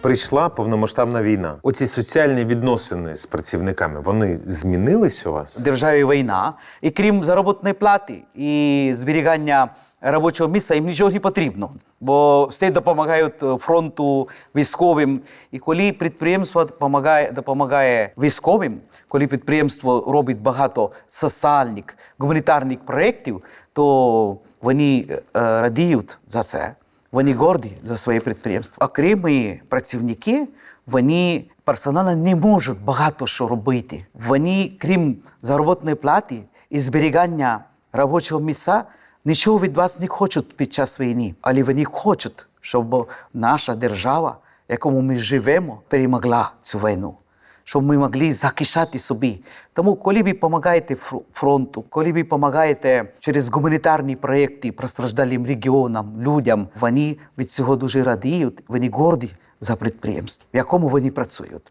Прийшла повномасштабна війна. Оці соціальні відносини з працівниками вони змінились у вас? В державі війна, і крім заробітної плати і зберігання робочого місця, їм нічого не потрібно, бо все допомагають е, фронту військовим. І коли підприємство допомагає, допомагає військовим, коли підприємство робить багато соціальних, гуманітарних проєктів, то вони е, радіють за це. Вони горді за своє підприємство. Окремі працівники вони персонально не можуть багато що робити. Вони, крім заробітної плати і зберігання робочого місця, нічого від вас не хочуть під час війни, але вони хочуть, щоб наша держава, в якому ми живемо, перемогла цю війну. Щоб ми могли захищати собі. Тому, коли ви допомагаєте фронту, коли ви допомагаєте через гуманітарні проекти постраждалим регіонам, людям, вони від цього дуже радіють, вони горді за підприємство, в якому вони працюють.